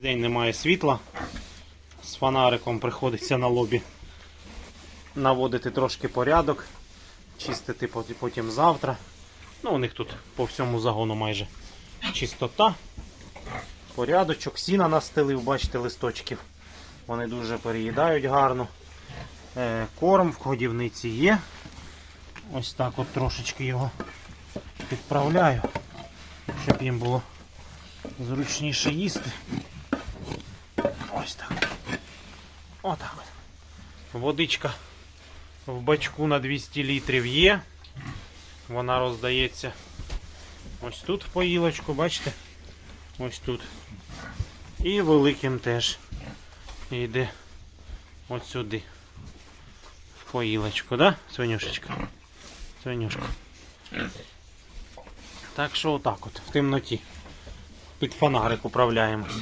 День немає світла. З фонариком приходиться на лобі наводити трошки порядок, чистити потім завтра. Ну, у них тут по всьому загону майже чистота. Порядочок, сіна настелив, бачите, листочків. Вони дуже переїдають гарно. Е, корм в годівниці є. Ось так от трошечки його підправляю, щоб їм було зручніше їсти. Ось так. Отак от. Водичка в бачку на 200 літрів є. Вона роздається ось тут в поїлочку, бачите? Ось тут. І великим теж йде от сюди. В поїлочку, да, свинюшечка? Свинюшка. Так що отак от, в темноті. Під фонарик управляємось.